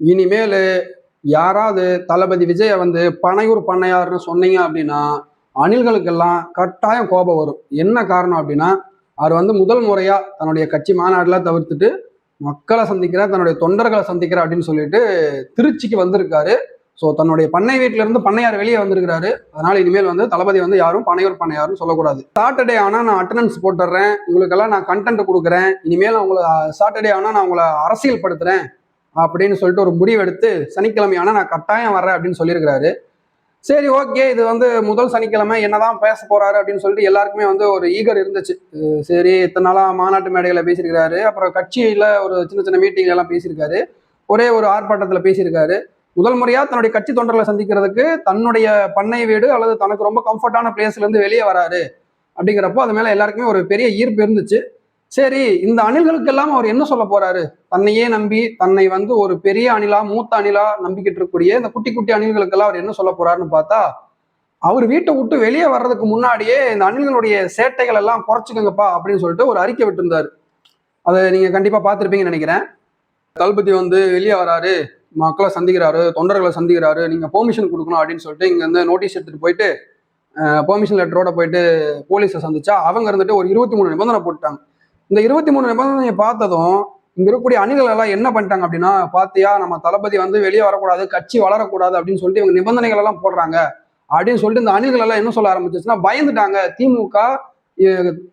இனிமேல் யாராவது தளபதி விஜயை வந்து பனையூர் பண்ணையார்னு சொன்னீங்க அப்படின்னா அணில்களுக்கெல்லாம் கட்டாயம் கோபம் வரும். என்ன காரணம் அப்படின்னா அவர் வந்து முதல் முறையாக தன்னுடைய கட்சி மாநாடுலாம் தவிர்த்துட்டு மக்களை சந்திக்கிறேன் தன்னுடைய தொண்டர்களை சந்திக்கிறேன் அப்படின்னு சொல்லிட்டு திருச்சிக்கு வந்திருக்காரு. ஸோ தன்னுடைய பண்ணை வீட்டுல இருந்து பண்ணையார் வெளியே வந்திருக்கிறாரு. அதனால இனிமேல் வந்து தளபதி வந்து யாரும் பனையூர் பண்ணையாரும் சொல்லக்கூடாது. சாட்டர்டே ஆனால் நான் அட்டண்டன்ஸ் போட்டுடுறேன். உங்களுக்கெல்லாம் நான் கண்டென்ட் கொடுக்குறேன். இனிமேல் உங்களை சாட்டர்டே ஆனால் நான் உங்களை அரசியல் படுத்துறேன் அப்படின்னு சொல்லிட்டு ஒரு முடிவெடுத்து சனிக்கிழமை ஆனால் நான் கட்டாயம் வரேன் அப்படின்னு சொல்லியிருக்கிறாரு. சரி ஓகே இது வந்து முதல் சனிக்கிழமை என்னதான் பேச போறாரு அப்படின்னு சொல்லிட்டு எல்லாருக்குமே வந்து ஒரு ஈகர் இருந்துச்சு. சரி இத்தனை நாளா மாநாட்டு மேடைகளை பேசியிருக்காரு அப்புறம் கட்சியில ஒரு சின்ன சின்ன மீட்டிங்ல எல்லாம் பேசியிருக்காரு. ஒரே ஒரு ஆர்ப்பாட்டத்துல பேசியிருக்காரு. முதல் முறையா தன்னுடைய கட்சி தொண்டர்களை சந்திக்கிறதுக்கு தன்னுடைய பண்ணை வீடு அல்லது தனக்கு ரொம்ப கம்ஃபர்டான பிளேஸ்ல இருந்து வெளியே வராரு. அப்படிங்கிறப்போ அது மேல எல்லாருக்குமே ஒரு பெரிய ஈர்ப்பு இருந்துச்சு. சரி இந்த அணில்களுக்கெல்லாம் அவர் என்ன சொல்ல போறாரு? தன்னையே நம்பி தன்னை வந்து ஒரு பெரிய அணிலா மூத்த அணிலா நம்பிக்கிட்டு இருக்கக்கூடிய இந்த குட்டி குட்டி அணில்களுக்கெல்லாம் அவர் என்ன சொல்ல போறாருன்னு பார்த்தா அவர் வீட்டை விட்டு வெளியே வர்றதுக்கு முன்னாடியே இந்த அணில்களுடைய சேட்டைகள் எல்லாம் குறைச்சிக்கங்கப்பா அப்படின்னு சொல்லிட்டு ஒரு அறிக்கை விட்டுருந்தாரு. அதை நீங்க கண்டிப்பா பார்த்துருப்பீங்கன்னு நினைக்கிறேன். தளபதி வந்து வெளியே வராரு மக்களை சந்திக்கிறாரு தொண்டர்களை சந்திக்கிறாரு நீங்க பெர்மிஷன் கொடுக்கணும் அப்படின்னு சொல்லிட்டு இங்க வந்து நோட்டீஸ் எடுத்துட்டு போயிட்டு பெர்மிஷன் லெட்டரோட போயிட்டு போலீஸை சந்திச்சா அவங்க இருந்துட்டு ஒரு இருபத்தி மூணு நிபந்தனை போட்டாங்க இந்த இருபத்தி மூணு நிபந்தனையை பார்த்ததும் இங்க இருக்கக்கூடிய அணிகள் எல்லாம் என்ன பண்ணிட்டாங்க அப்படின்னா பாத்தியா நம்ம தளபதி வந்து வெளியே வரக்கூடாது கட்சி வளரக்கூடாது அப்படின்னு சொல்லிட்டு இவங்க நிபந்தனைகள் எல்லாம் போடுறாங்க. அப்படின்னு சொல்லிட்டு இந்த அணிகள் எல்லாம் என்ன சொல்ல ஆரம்பிச்சிச்சுன்னா பயந்துட்டாங்க. திமுக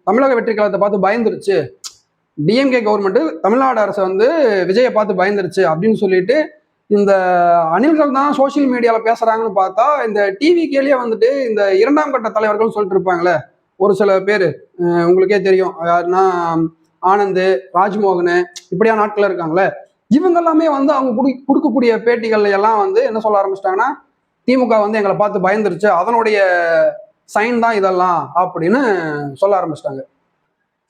தமிழக வெற்றி கழகத்தை பார்த்து பயந்துருச்சு. டிஎம்கே கவர்மெண்ட் தமிழ்நாடு அரசு வந்து விஜயை பார்த்து பயந்துருச்சு அப்படின்னு சொல்லிட்டு இந்த அணில்கள் தான் சோஷியல் மீடியால பேசுறாங்கன்னு பார்த்தா இந்த டிவி கேலியே வந்துட்டு இந்த இரண்டாம் கட்ட தலைவர்கள் சொல்லிட்டு இருப்பாங்களே ஒரு சில பேர். உங்களுக்கே தெரியும். யாருன்னா ஆனந்த் ராஜ்மோகன் இப்படியா நாட்கள் இருக்காங்களே. இவங்க எல்லாமே வந்து அவங்க குடி- கொடுக்கக்கூடிய பேட்டிகள் எல்லாம் வந்து என்ன சொல்ல ஆரம்பிச்சிட்டாங்கன்னா திமுக வந்து எங்களை பார்த்து பயந்துருச்சு. அதனுடைய சைன் தான் இதெல்லாம் அப்படின்னு சொல்ல ஆரம்பிச்சிட்டாங்க.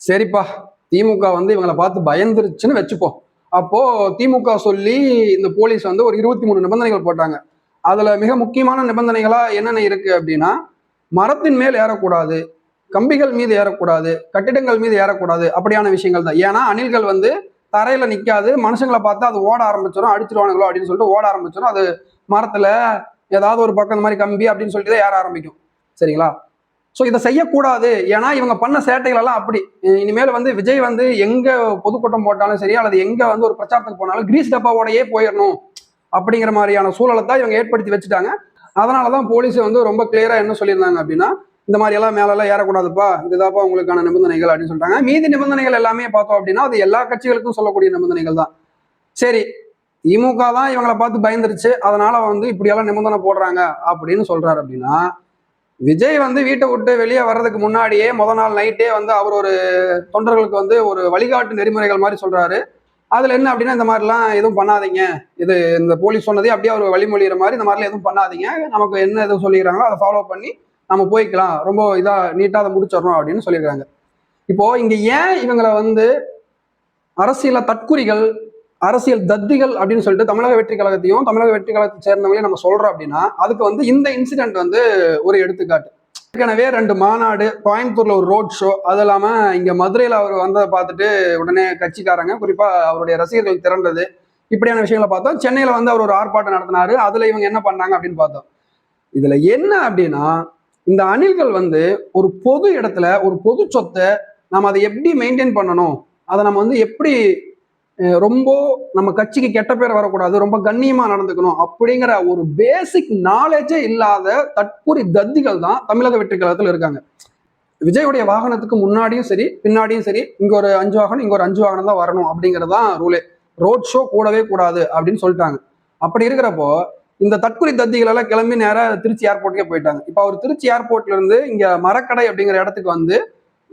சரிப்பா திமுக வந்து இவங்களை பார்த்து பயந்துருச்சுன்னு வச்சுப்போம் அப்போ திமுக சொல்லி இந்த போலீஸ் வந்து ஒரு இருபத்தி மூணு நிபந்தனைகள் போட்டாங்க. அதுல மிக முக்கியமான நிபந்தனைகளா என்னென்ன இருக்கு அப்படின்னா மரத்தின் மேல் ஏறக்கூடாது. கம்பிகள் மீது ஏறக்கூடாது கட்டிடங்கள் மீது ஏறக்கூடாது அப்படியான விஷயங்கள் தான். ஏன்னா அணில்கள் வந்து தரையில நிக்காது மனுஷங்களை பார்த்தா அது ஓட ஆரம்பிச்சிடும் அடிச்சிருவானுங்களோ அப்படின்னு சொல்லிட்டு ஓட ஆரம்பிச்சிடும் அது மரத்துல ஏதாவது ஒரு பக்கம் இந்த மாதிரி கம்பி அப்படின்னு சொல்லிட்டு தான் ஏற ஆரம்பிக்கும். சரிங்களா? ஸோ இதை செய்யக்கூடாது. ஏன்னா இவங்க பண்ண சேட்டைகள் எல்லாம் அப்படி. இனிமேல் வந்து விஜய் வந்து எங்க பொதுக்கூட்டம் போட்டாலும் சரி அல்லது எங்க வந்து ஒரு பிரச்சாரத்துக்கு போனாலும் கிரீஸ் டப்பாவோடயே போயிடணும் அப்படிங்கிற மாதிரியான சூழலை தான் இவங்க ஏற்படுத்தி வச்சுட்டாங்க. அதனால தான் போலீஸ் வந்து ரொம்ப கிளியராக என்ன சொல்லியிருந்தாங்க அப்படின்னா இந்த மாதிரி எல்லாம் மேலெல்லாம் ஏறக்கூடாதுப்பா இதுதான்ப்பா உங்களுக்கான நிபந்தனைகள் அப்படின்னு சொல்லிட்டாங்க மீதி நிபந்தனைகள் எல்லாமே பார்த்தோம் அப்படின்னா அது எல்லா கட்சிகளுக்கும் சொல்லக்கூடிய நிபந்தனைகள் தான். சரி திமுக தான் இவங்களை பார்த்து பயந்துருச்சு அதனால வந்து இப்படியெல்லாம் நிபந்தனை போடுறாங்க அப்படின்னு சொல்றாரு அப்படின்னா விஜய் வந்து வீட்டை விட்டு வெளியே வர்றதுக்கு முன்னாடியே முத நாள் நைட்டே வந்து அவர் ஒரு தொண்டர்களுக்கு வந்து ஒரு வழிகாட்டு நெறிமுறைகள் மாதிரி சொல்றாரு. அதுல என்ன அப்படின்னா இந்த மாதிரிலாம் எதுவும் பண்ணாதீங்க. இது இந்த போலீஸ் சொன்னதே அப்படியே அவர் வழிமொழிகிற மாதிரி இந்த மாதிரிலாம் எதுவும் பண்ணாதீங்க. நமக்கு என்ன எதுவும் சொல்லிக்கிறாங்களோ அதை ஃபாலோ பண்ணி நம்ம போய்க்கலாம் ரொம்ப இதா நீட்டா அதை முடிச்சிடணும் அப்படின்னு சொல்லியிருக்காங்க. இப்போ இங்க ஏன் இவங்களை வந்து அரசியல தற்குறிகள் அரசியல் தத்திகள் அப்படின்னு சொல்லிட்டு தமிழக வெற்றி கழகத்தையும் தமிழக வெற்றி கழகத்தை சேர்ந்தவங்களையும் நம்ம சொல்றோம் அப்படின்னா அதுக்கு வந்து இந்த இன்சிடென்ட் வந்து ஒரு எடுத்துக்காட்டு. ஏற்கனவே ரெண்டு மாநாடு கோயம்புத்தூர்ல ஒரு ரோட் ஷோ அது இல்லாம இங்க மதுரையில அவர் வந்ததை பார்த்துட்டு உடனே கட்சிக்காரங்க குறிப்பா அவருடைய ரசிகர்கள் திரண்டது. இப்படியான விஷயங்களை பார்த்தோம். சென்னையில வந்து அவர் ஒரு ஆர்ப்பாட்டம் நடத்தினாரு. அதுல இவங்க என்ன பண்ணாங்க அப்படின்னு பார்த்தோம். இதுல என்ன அப்படின்னா இந்த அணில்கள் வந்து ஒரு பொது இடத்துல ஒரு பொது சொத்தை நம்ம அதை எப்படி மெயின்டைன் பண்ணணும்? அதை நம்ம வந்து எப்படி ரொம்ப நம்ம கட்சிக்கு கெட்ட பேர் வரக்கூடாது ரொம்ப கண்ணியமா நடந்துக்கணும் அப்படிங்கிற ஒரு பேசிக் நாலேஜே இல்லாத தற்கூரி தத்திகள் தான் தமிழக வெற்றி கழகத்தில் இருக்காங்க. விஜயுடைய வாகனத்துக்கு முன்னாடியும் சரி பின்னாடியும் சரி இங்க ஒரு அஞ்சு வாகனம் இங்க ஒரு அஞ்சு வாகனம் தான் வரணும் அப்படிங்கிறது தான் ரூலே ரோட் ஷோ கூடவே கூடாது அப்படின்னு சொல்லிட்டாங்க. அப்படி இருக்கிறப்போ இந்த தற்கொலை தத்திகள் எல்லாம் கிளம்பி நேராக திருச்சி ஏர்போர்ட்டுக்கே போயிட்டாங்க. இப்போ அவர் திருச்சி ஏர்போர்ட்ல இருந்து இங்க மரக்கடை அப்படிங்கிற இடத்துக்கு வந்து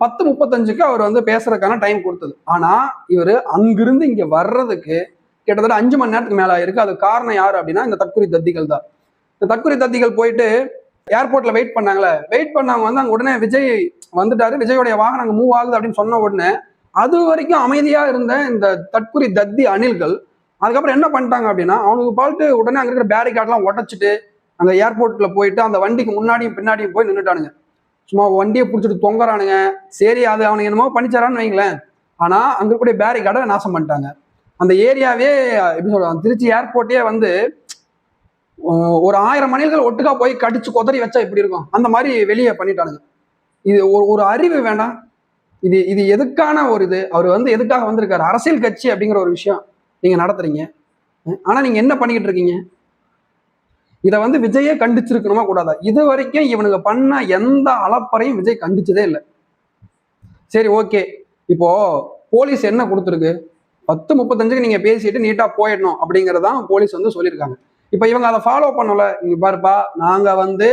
பத்து முப்பத்தஞ்சுக்கு அவர் வந்து பேசுறதுக்கான டைம் கொடுத்தது. ஆனா இவர் அங்கிருந்து இங்க வர்றதுக்கு கிட்டத்தட்ட அஞ்சு மணி நேரத்துக்கு மேல ஆயிருக்கு. அது காரணம் யாரு அப்படின்னா இந்த தற்கொலை தத்திகள் தான். இந்த தற்கொலை தத்திகள் போயிட்டு ஏர்போர்ட்ல வெயிட் பண்ணாங்களே. வெயிட் பண்ணவங்க வந்து அங்க உடனே விஜய் வந்துட்டாரு. விஜயோடைய வாகனம் மூவ் ஆகுது அப்படின்னு சொன்ன உடனே அது வரைக்கும் அமைதியா இருந்த இந்த தற்குறி தத்தி அணில்கள் அதுக்கப்புறம் என்ன பண்ணிட்டாங்க அப்படின்னா அவனுக்கு பால்ட்டு உடனே அங்கே இருக்கிற பேரிகார்ட்லாம் உடச்சிட்டு அந்த ஏர்போர்ட்டில் போயிட்டு அந்த வண்டிக்கு முன்னாடியும் பின்னாடியும் போய் நின்றுட்டானுங்க சும்மா வண்டியை பிடிச்சிட்டு தொங்குறானுங்க. சரி அது அவனுக்கு என்னமோ பண்ணிச்சாரான்னு வைங்களேன். ஆனால் அங்கே இருக்கக்கூடிய பேரிகார்டை நாசம் பண்ணிட்டாங்க. அந்த ஏரியாவே எப்படி சொல்கிறாங்க திருச்சி ஏர்போர்ட்டே வந்து ஒரு ஆயிரம் மணில்கள் ஒட்டுக்கா போய் கடிச்சு கொதறி வச்சா எப்படி இருக்கும். அந்த மாதிரி வெளியே பண்ணிட்டானுங்க. இது ஒரு ஒரு அறிவு வேண்டாம் இது இது எதுக்கான ஒரு இது? அவர் வந்து எதுக்காக வந்திருக்காரு? அரசியல் கட்சி அப்படிங்கிற ஒரு விஷயம். நீங்கள் நடத்துறீங்க. ஆனால் நீங்கள் என்ன பண்ணிக்கிட்டு இருக்கீங்க? இதை வந்து விஜயே கண்டிச்சிருக்கணுமா கூடாதா? இது வரைக்கும் இவனுங்க பண்ண எந்த அளப்பறையும் விஜய் கண்டிச்சதே இல்லை. சரி ஓகே. இப்போ போலீஸ் என்ன கொடுத்துருக்கு? பத்து முப்பத்தஞ்சுக்கு நீங்கள் பேசிட்டு நீட்டாக போயிடணும் அப்படிங்கறதான் போலீஸ் வந்து சொல்லியிருக்காங்க. இப்போ இவங்க அதை ஃபாலோ பண்ணல. இங்க பாருப்பா நாங்கள் வந்து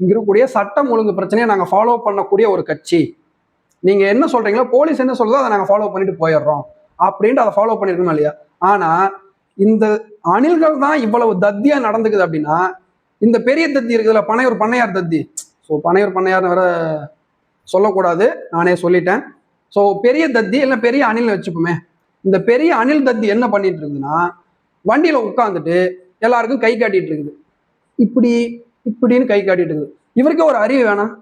இங்க இருக்கக்கூடிய சட்டம் ஒழுங்கு பிரச்சனையை நாங்கள் ஃபாலோ பண்ணக்கூடிய ஒரு கட்சி. நீங்கள் என்ன சொல்கிறீங்களோ போலீஸ் என்ன சொல்றதோ அதை நாங்கள் ஃபாலோ பண்ணிட்டு போயிடுறோம். அப்படின்ட்டு அதை ஃபாலோ பண்ணிருக்கணும் இல்லையா? ஆனா இந்த அணில்கள் தான் இவ்வளவு தத்தியா நடந்துக்குது அப்படின்னா இந்த பெரிய தத்தி இருக்குதுல்ல பனையூர் பண்ணையார் தத்தி. ஸோ பனையூர் பண்ணையார்னு வேற சொல்லக்கூடாது. நானே சொல்லிட்டேன். ஸோ பெரிய தத்தி இல்லை பெரிய அணில் வச்சுப்போமே. இந்த பெரிய அணில் தத்தி என்ன பண்ணிட்டு இருக்குதுன்னா வண்டியில உட்காந்துட்டு எல்லாருக்கும் கை காட்டிட்டு இருக்குது. இப்படி இப்படின்னு கை காட்டிட்டு இருக்குது. இவருக்கே ஒரு அறிவு வேணாம்.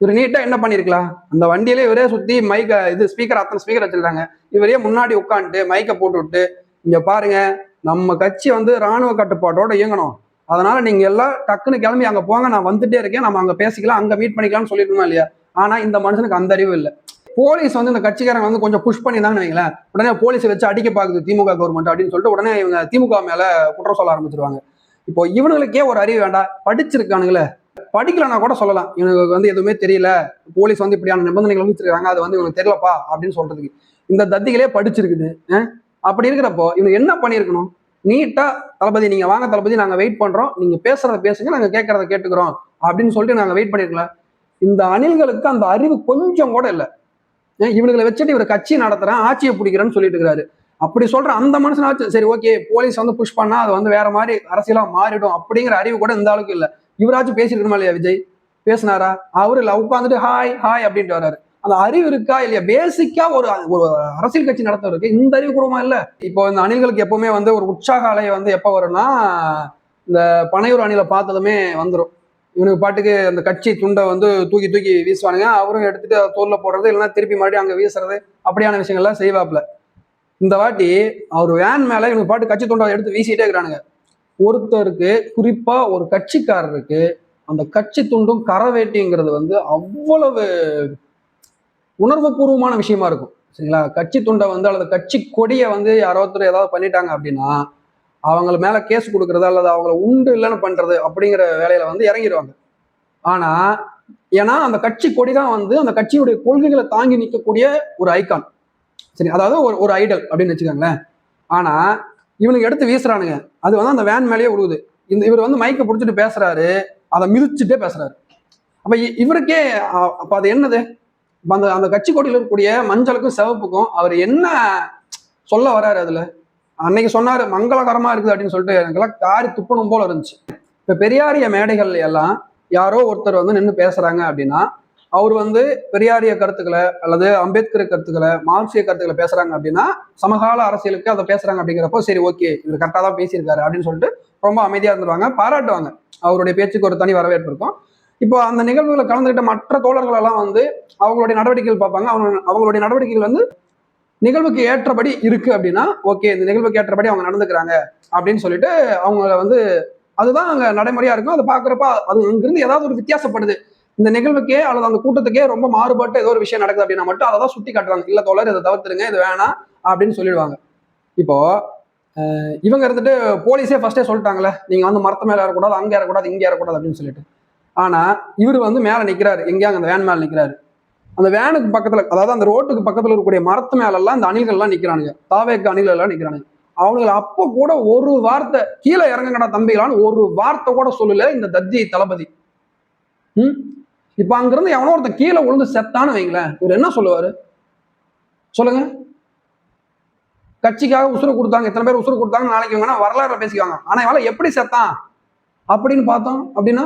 இவர் நீட்டா என்ன பண்ணிருக்கலாம்? அந்த வண்டியில இவரே சுத்தி மைக்க இது ஸ்பீக்கர் அத்தனை ஸ்பீக்கர் வச்சிருக்காங்க. இவரே முன்னாடி உட்காந்துட்டு மைக்கை போட்டு விட்டு இங்க பாருங்க நம்ம கட்சி வந்து ராணுவ கட்டுப்பாட்டோட இயங்கணும். அதனால நீங்க எல்லாம் டக்குன்னு கிளம்பி அங்க போங்க நான் வந்துட்டே இருக்கேன் நம்ம அங்க பேசிக்கலாம் அங்க மீட் பண்ணிக்கலாம்னு சொல்லிருக்கோமா இல்லையா? ஆனா இந்த மனுஷனுக்கு அந்த அறிவு இல்லை. போலீஸ் வந்து இந்த கட்சிக்காரங்க வந்து கொஞ்சம் புஷ் பண்ணியிருந்தாங்கன்னு வைங்களேன். உடனே போலீஸை வச்சு அடிக்க பாக்குது திமுக கவர்மெண்ட் அப்படின்னு சொல்லிட்டு உடனே இவங்க திமுக மேல குற்றம் சொல்ல ஆரம்பிச்சிருவாங்க. இப்போ இவனுங்களுக்கே ஒரு அறிவு வேண்டாம். படிச்சிருக்கானுங்களே. படிக்கலன்னா கூட சொல்லலாம். இவனுக்கு வந்து எதுவுமே தெரியல. போலீஸ் வந்து இப்படியான நிபந்தனைகள் வச்சிருக்காங்க அது வந்து இவனுக்கு தெரியலப்பா அப்படின்னு சொல்றதுக்கு. இந்த தத்திகளே படிச்சிருக்குது. அப்படி இருக்கிறப்போ இவங்க என்ன பண்ணியிருக்கணும்? நீட்டா தளபதி நீங்க வாங்க தளபதி நாங்க வெயிட் பண்றோம். நீங்க பேசுறத பேசுங்க நாங்க கேட்கறத கேட்டுக்கிறோம். அப்படின்னு சொல்லிட்டு நாங்க வெயிட் பண்ணிருக்கலாம் இந்த அணில்களுக்கு அந்த அறிவு கொஞ்சம் கூட இல்லை. ஏன் இவனுங்களை வச்சுட்டு இவர் கட்சி நடத்துறேன் ஆட்சியை பிடிக்கிறேன்னு சொல்லிட்டு இருக்கிறாரு. அப்படி சொல்ற அந்த மனுஷனாச்சும் சரி ஓகே போலீஸ் வந்து புஷ் பண்ணா அது வந்து வேற மாதிரி அரசியலா மாறிடும் அப்படிங்கிற அறிவு கூட இந்த அளவுக்கு இல்லை. இவராச்சும் பேசிருக்கணுமா இல்லையா விஜய்? பேசினாரா? அவரு இல்லை உட்காந்துட்டு ஹாய் ஹாய் அப்படின்ட்டு வராரு அந்த அறிவு இருக்கா இல்லையா? பேசிக்கா ஒரு ஒரு அரசியல் கட்சி நடத்துறதுக்கு இந்த அறிவு கூடமா இல்ல? இப்போ இந்த அணில்களுக்கு எப்பவுமே வந்து ஒரு உற்சாக அலை வந்து எப்ப வரும்னா இந்த பனையூர் அணிலை பார்த்ததுமே வந்துடும் இவனுக்கு பாட்டுக்கு அந்த கட்சி துண்டை வந்து தூக்கி தூக்கி வீசுவானுங்க. அவரும் எடுத்துட்டு தோல்ல போடுறது இல்லைன்னா திருப்பி மறுபடியும் அங்க வீசுறது அப்படியான விஷயங்கள்லாம் செய்வாப்ல இந்த வாட்டி அவர் வேன் மேலே எனக்கு பாட்டு கட்சி தொண்டை எடுத்து வீசிட்டே இருக்கிறானுங்க. ஒருத்தருக்கு குறிப்பாக ஒரு கட்சிக்காரருக்கு அந்த கட்சி துண்டும் கரவேட்டிங்கிறது வந்து அவ்வளவு உணர்வுபூர்வமான விஷயமா இருக்கும். சரிங்களா? கட்சி துண்டை வந்து அல்லது கட்சி கொடியை வந்து யாரோ ஒருத்தர் ஏதாவது பண்ணிட்டாங்க அப்படின்னா அவங்கள மேலே கேஸ் கொடுக்கறது அல்லது அவங்கள உண்டு இல்லைன்னு பண்றது அப்படிங்கிற வேலையில வந்து இறங்கிடுவாங்க ஆனா ஏன்னா அந்த கட்சி கொடி தான் வந்து அந்த கட்சியுடைய கொள்கைகளை தாங்கி நிற்கக்கூடிய ஒரு ஐக்கான் சரி அதாவது ஒரு ஒரு ஐடல் அப்படின்னு வச்சுக்கோங்களேன். ஆனா இவனுக்கு எடுத்து வீசுறானுங்க. அது வந்து அந்த வேன் மேலேயே உழுகுது இந்த இவர் வந்து மைக்கை பிடிச்சிட்டு பேசுறாரு. அதை மிதிச்சுட்டே பேசுறாரு. அப்ப இ- இவருக்கே அப்போ அப்ப அது என்னது? அந்த அந்த கட்சி கொடியில் இருக்கக்கூடிய மஞ்சளுக்கும் சிவப்புக்கும் அவர் என்ன சொல்ல வராரு அதுல? அன்னைக்கு சொன்னார் மங்களகரமா இருக்குது அப்படின்னு சொல்லிட்டு எனக்கெல்லாம் காரி துப்பணும் போல இருந்துச்சு. இப்போ பெரியாரிய மேடைகள் எல்லாம் யாரோ ஒருத்தர் வந்து நின்று பேசுறாங்க அப்படின்னா அவர் வந்து பெரியாரிய கருத்துக்களை அல்லது அம்பேத்கர் கருத்துக்களை மார்க்சிய கருத்துக்களை பேசுறாங்க அப்படின்னா சமகால அரசியலுக்கு அதை பேசுறாங்க அப்படிங்கிறப்போ சரி ஓகே இவர் கரெக்டாக தான் பேசியிருக்காரு அப்படின்னு சொல்லிட்டு ரொம்ப அமைதியா இருந்துருவாங்க. பாராட்டுவாங்க. அவருடைய பேச்சுக்கு ஒரு தனி வரவேற்பு இருக்கும். இப்போ அந்த நிகழ்வுகளை கலந்துக்கிட்ட மற்ற தோழர்கள் எல்லாம் வந்து அவங்களுடைய நடவடிக்கைகள் பார்ப்பாங்க. அவங்க அவங்களுடைய நடவடிக்கைகள் வந்து நிகழ்வுக்கு ஏற்றபடி இருக்கு அப்படின்னா ஓகே இந்த நிகழ்வுக்கு ஏற்றபடி அவங்க நடந்துக்கிறாங்க அப்படின்னு சொல்லிட்டு அவங்கள வந்து அதுதான் அங்க நடைமுறையா இருக்கும். அதை பாக்குறப்ப அது அங்கிருந்து ஏதாவது ஒரு வித்தியாசப்படுது. இந்த நிகழ்வுக்கே அல்லது அந்த கூட்டத்துக்கே ரொம்ப மாறுபட்ட ஏதோ ஒரு விஷயம் நடக்குது அப்படின்னா மட்டும் அதை தான் சுட்டி காட்டுவாங்க இல்ல தோழர் இதை தவிர்த்துருங்க இது வேணாம் அப்படின்னு சொல்லிடுவாங்க. இப்போ இவங்க இருந்துட்டு போலீஸே ஃபர்ஸ்டே சொல்லிட்டாங்களே நீங்க வந்து மரத்து மேல ஏறக்கூடாது அங்க ஏறக்கூடாது இங்க ஏறக்கூடாது அப்படின்னு சொல்லிட்டு. ஆனா இவர் வந்து மேல நிக்கிறாரு. எங்கேயாங்க அந்த வேன் மேல நிக்கிறாரு. அந்த வேனுக்கு பக்கத்துல அதாவது அந்த ரோட்டுக்கு பக்கத்துல இருக்கக்கூடிய மரத்து மேல எல்லாம் இந்த அணில்கள் எல்லாம் நிக்கிறானுங்க. தாவேக்கு அணில்கள் எல்லாம் நிக்கிறானுங்க. அவனுங்க அப்போ கூட ஒரு வார்த்தை கீழே இறங்குங்கடா தம்பிகளான்னு ஒரு வார்த்தை கூட சொல்லல இந்த தத்தி தளபதி. ம்? இப்ப அங்கிருந்து எவனோ ஒருத்தன் கீழே விழுந்து செத்தான்னு வைங்களேன் இவர் என்ன சொல்லுவாரு? சொல்லுங்க. கட்சிக்காக உசுறு கொடுத்தாங்க எத்தனை பேர் உசுறு கொடுத்தாங்க நாளைக்கு வேணா வரலாறு பேசிக்குவாங்க. ஆனா இவன் எப்படி செத்தான்? அப்படின்னு பார்த்தோம். அப்படின்னா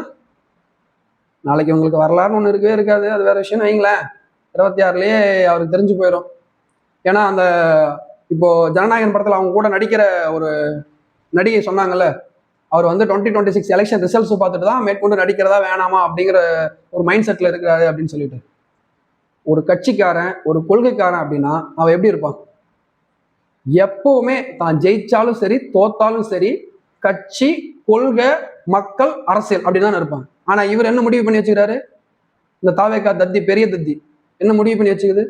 நாளைக்கு உங்களுக்கு வரலாறுன்னு ஒன்று இருக்கவே இருக்காது. அது வேற விஷயம் வைங்களேன். இருபத்தி ஆறுலயே அவருக்கு தெரிஞ்சு போயிடும் ஏன்னா அந்த இப்போ ஜனநாயகன் படத்தில் அவங்க கூட நடிக்கிற ஒரு நடிகை சொன்னாங்கல்ல அவர் வந்து twenty twenty six election results பார்த்துட்டு தான் மேற்கொண்டு நடிக்கிறதா வேணாமா அப்படிங்கிற ஒரு மைண்ட் செட்ல இருக்கிறாரு அப்படின்னு சொல்லிட்டு. ஒரு கட்சிக்காரன் ஒரு கொள்கைக்காரன் அப்படின்னா அவன் எப்படி இருப்பான்? எப்பவுமே தான் ஜெயிச்சாலும் சரி தோத்தாலும் சரி கட்சி கொள்கை மக்கள் அரசியல் அப்படின்னு தான் இருப்பான் ஆனா இவர் என்ன முடிவு பண்ணி வச்சுக்கிறாரு? இந்த தாவேக்கா தத்தி பெரிய தத்தி. என்ன முடிவு பண்ணி வச்சுக்குது?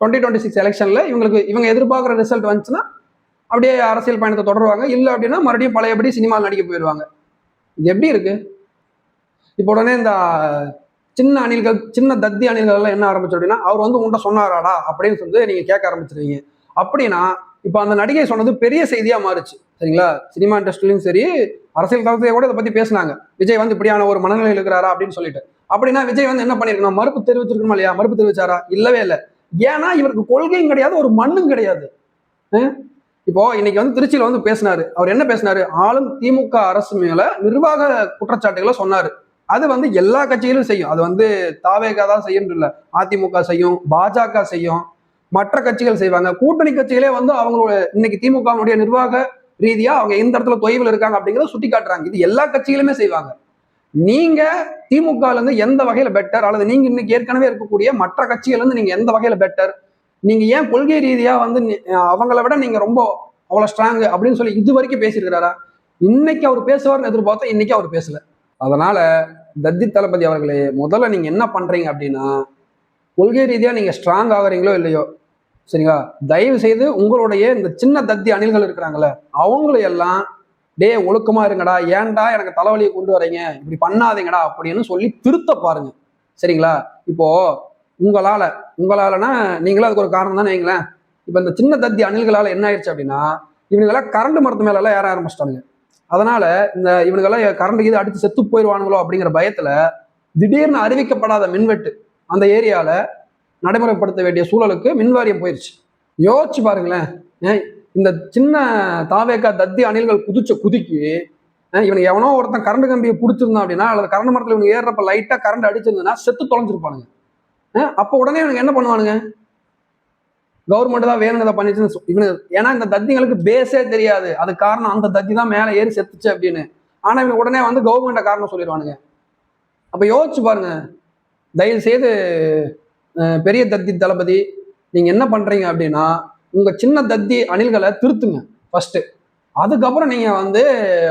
டுவெண்ட்டி டுவெண்ட்டி சிக்ஸ் எலெக்ஷன்ல இவங்களுக்கு இவங்க எதிர்பார்க்குற ரிசல்ட் வந்துச்சுன்னா அப்படியே அரசியல் பயணத்தை தொடருவாங்க. இல்லை அப்படின்னா மறுபடியும் பழையபடி சினிமாவில் நடிக்க போயிடுவாங்க. இது எப்படி இருக்கு? இப்போ உடனே இந்த சின்ன அணில்கள் சின்ன தத்தி அணில்கள் எல்லாம் என்ன ஆரம்பிச்சு அப்படின்னா அவர் வந்து உன்கிட்ட சொன்னாராடா அப்படின்னு சொல்லி நீங்க கேட்க ஆரம்பிச்சிருவீங்க. அப்படின்னா இப்போ அந்த நடிகை சொன்னது பெரிய செய்தியாக மாறுச்சு. சரிங்களா? சினிமா இண்டஸ்ட்ரியிலும் சரி அரசியல் களத்தையே கூட இதை பற்றி பேசினாங்க. விஜய் வந்து இப்படியான ஒரு மனநிலையில் இருக்கிறாரா அப்படின்னு சொல்லிட்டு. அப்படின்னா விஜய் வந்து என்ன பண்ணிருக்கணும் மறுப்பு தெரிவிச்சிருக்கணுமா இல்லையா? மறுப்பு தெரிவிச்சாரா? இல்லவே இல்லை. ஏன்னா இவருக்கு கொள்கையும் கிடையாது ஒரு மண்ணும் கிடையாது. இப்போ இன்னைக்கு வந்து திருச்சியில வந்து பேசினாரு. அவர் என்ன பேசினாரு? ஆளும் திமுக அரசு மேல நிர்வாக குற்றச்சாட்டுகளை சொன்னாரு. அது வந்து எல்லா கட்சிகளும் செய்யும். அது வந்து தாவேகா தான் செய்யும் இல்லை. அதிமுக செய்யும் பாஜக செய்யும். மற்ற கட்சிகள் செய்வாங்க. கூட்டணி கட்சிகளே வந்து அவங்களோட இன்னைக்கு திமுகவுடைய நிர்வாக ரீதியா அவங்க எந்த இடத்துல தொய்வில் இருக்காங்க அப்படிங்கிறத சுட்டி காட்டுறாங்க இது எல்லா கட்சிகளுமே செய்வாங்க. நீங்க திமுக இருந்து எந்த வகையில பெட்டர் அல்லது நீங்க இன்னைக்கு ஏற்கனவே இருக்கக்கூடிய மற்ற கட்சிகள் இருந்து நீங்க எந்த வகையில பெட்டர் நீங்க ஏன் கொள்கை ரீதியா வந்து அவங்கள விட நீங்க ரொம்ப அவ்வளவு ஸ்ட்ராங் அப்படின்னு சொல்லி இது வரைக்கும் பேசியிருக்கிறாரா? இன்னைக்கு அவர் பேசுவார்னு எதிர்பார்த்தா இன்னைக்கு அவர் பேசல. அதனால தத்தி தளபதி அவர்களே முதல்ல நீங்க என்ன பண்றீங்க அப்படின்னா கொள்கை ரீதியா நீங்க ஸ்ட்ராங் ஆகுறீங்களோ இல்லையோ சரிங்களா? தயவு செய்து உங்களுடைய இந்த சின்ன தத்தி அணில்கள் இருக்கிறாங்கல்ல அவங்களையெல்லாம் டே ஒழுக்கமா இருங்கடா ஏன்டா எனக்கு தலைவலியை கொண்டு வரீங்க? இப்படி பண்ணாதீங்கடா அப்படின்னு சொல்லி திருத்த பாருங்க. சரிங்களா? இப்போ உங்களால உங்களாலனா நீங்களும் அதுக்கு ஒரு காரணம் தானே வைங்களேன். இப்போ இந்த சின்ன தத்தி அணில்களால் என்ன ஆயிடுச்சு அப்படின்னா இவனுங்களாம் கரண்ட் மரத்து மேலெல்லாம் ஏற ஆரம்பிச்சிட்டானுங்க. அதனால இந்த இவனுங்கெல்லாம் கரண்ட் இது அடித்து செத்து போயிடுவானுங்களோ அப்படிங்கிற பயத்தில் திடீர்னு அறிவிக்கப்படாத மின்வெட்டு அந்த ஏரியாவில் நடைமுறைப்படுத்த வேண்டிய சூழலுக்கு மின்வாரியம் போயிடுச்சு யோசிச்சு பாருங்களேன். இந்த சின்ன தாவேக்கா தத்தி அணில்கள் குதிச்ச குதிக்கு இவனுக்கு எவனோ ஒருத்தன் கரண்ட் கம்பியை பிடிச்சிருந்தான் அப்படின்னா அல்லது கரண்ட் மரத்தில் இவனுக்கு ஏறுறப்ப லைட்டாக கரண்ட் அடிச்சிருந்ததுன்னா செத்து தொலைஞ்சிருப்பானுங்க. அப்போ உடனே இவனுக்கு என்ன பண்ணுவானுங்க? கவர்மெண்ட் தான் வேணுங்கிறத பண்ணிச்சுன்னு சொ- இவனு ஏன்னா இந்த தத்திங்களுக்கு பேஸே தெரியாது. அது காரணம் அந்த தத்தி தான் மேலே ஏறி செத்துச்சு அப்படின்னு. ஆனா இவங்க உடனே வந்து கவர்மெண்ட்டை காரணம் சொல்லிடுவானுங்க. அப்ப யோசிச்சு பாருங்க. தயவு செய்து பெரிய தத்தி தளபதி நீங்க என்ன பண்றீங்க அப்படின்னா உங்க சின்ன தத்தி அணில்களை திருத்துங்க ஃபர்ஸ்ட் அதுக்கப்புறம் நீங்க வந்து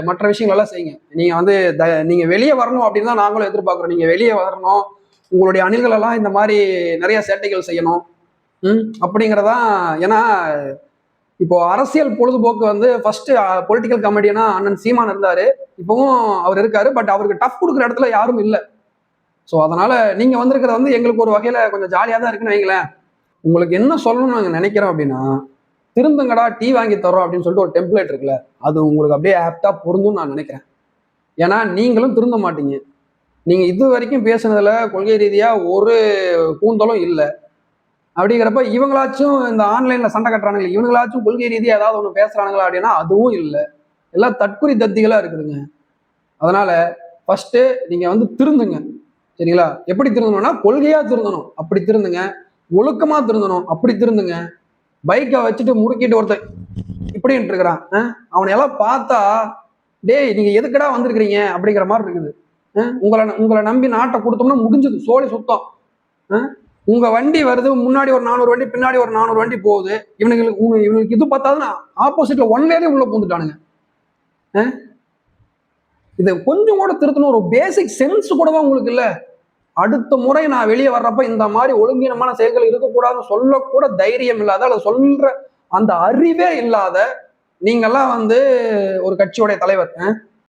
மற்ற விஷயங்கள் எல்லாம் செய்யுங்க. நீங்க வந்து த- நீங்க வெளியே வரணும் அப்படின்னு தான் நாங்களும் எதிர்பார்க்குறோம். நீங்க வெளியே வரணும் உங்களுடைய அணில்கள் எல்லாம் இந்த மாதிரி நிறைய சேட்டைகள் செய்யணும். ம். அப்படிங்கிறதான் ஏன்னா இப்போ அரசியல் பொழுதுபோக்கு வந்து ஃபர்ஸ்ட் பொலிட்டிக்கல் காமெடியனா அண்ணன் சீமான் இருந்தாரு. இப்பவும் அவர் இருக்காரு. பட் அவருக்கு டஃப் கொடுக்குற இடத்துல யாரும் இல்லை. ஸோ அதனால நீங்க வந்திருக்கிறது வந்து எங்களுக்கு ஒரு வகையில கொஞ்சம் ஜாலியாக தான் இருக்குன்னு வைங்களேன். உங்களுக்கு என்ன சொல்லணும்னு நாங்கள் நினைக்கிறோம் அப்படின்னா திருந்துங்கடா டீ வாங்கி தரோம் அப்படின்னு சொல்லிட்டு ஒரு டெம்ப்ளேட் இருக்குல்ல அது உங்களுக்கு அப்படியே ஆப்டா பொருந்தும்னு நான் நினைக்கிறேன். ஏன்னா நீங்களும் திருந்த மாட்டீங்க. நீங்க இது வரைக்கும் பேசுனதுல கொள்கை ரீதியா ஒரு கூந்தலும் இல்லை. அப்படிங்கிறப்ப இவங்களாச்சும் இந்த ஆன்லைன்ல சண்டை கட்டுறானுங்க இவங்களாச்சும் கொள்கை ரீதியா ஏதாவது ஒன்று பேசுறானுங்களா அப்படின்னா அதுவும் இல்லை. எல்லாம் தற்குறி தத்திகளா இருக்குதுங்க. அதனால ஃபர்ஸ்ட் நீங்க வந்து திருந்துங்க. சரிங்களா? எப்படி திருந்தணும்னா கொள்கையா திருந்தணும். அப்படி திருந்துங்க. ஒழுக்கமா திருந்தணும். அப்படி திருந்துங்க. பைக்கை வச்சுட்டு முறுக்கிட்டு ஒருத்தன் இப்படின்ட்டு இருக்கிறான். அவனை எல்லாம் பார்த்தா டேய் நீங்க எதுக்குடா வந்திருக்கிறீங்க? அப்படிங்கிற மாதிரி இருக்குது. உங்களை உங்களை நம்பி நாட்டை கொடுத்தோம்னா முடிஞ்சது. சோழி சுத்தம். உங்க வண்டி வருது முன்னாடி ஒரு நானூறு வண்டி பின்னாடி ஒரு நானூறு வண்டி போகுது. இவனுங்களுக்கு இவனுக்கு இது பார்த்தாதுன்னா ஆப்போசிட்ல ஒன் வேலையும் உள்ள பூந்துட்டானுங்க. இதை கொஞ்சம் கூட திருத்தணும். ஒரு பேசிக் சென்ஸ் கூடவா உங்களுக்கு இல்ல. அடுத்த முறை நான் வெளியே வர்றப்ப இந்த மாதிரி ஒழுங்கீனமான செயல்கள் இருக்கக்கூடாதுன்னு சொல்லக்கூட தைரியம் இல்லாத அல்லது சொல்ற அந்த அறிவே இல்லாத நீங்கெல்லாம் வந்து ஒரு கட்சியோடைய தலைவர்.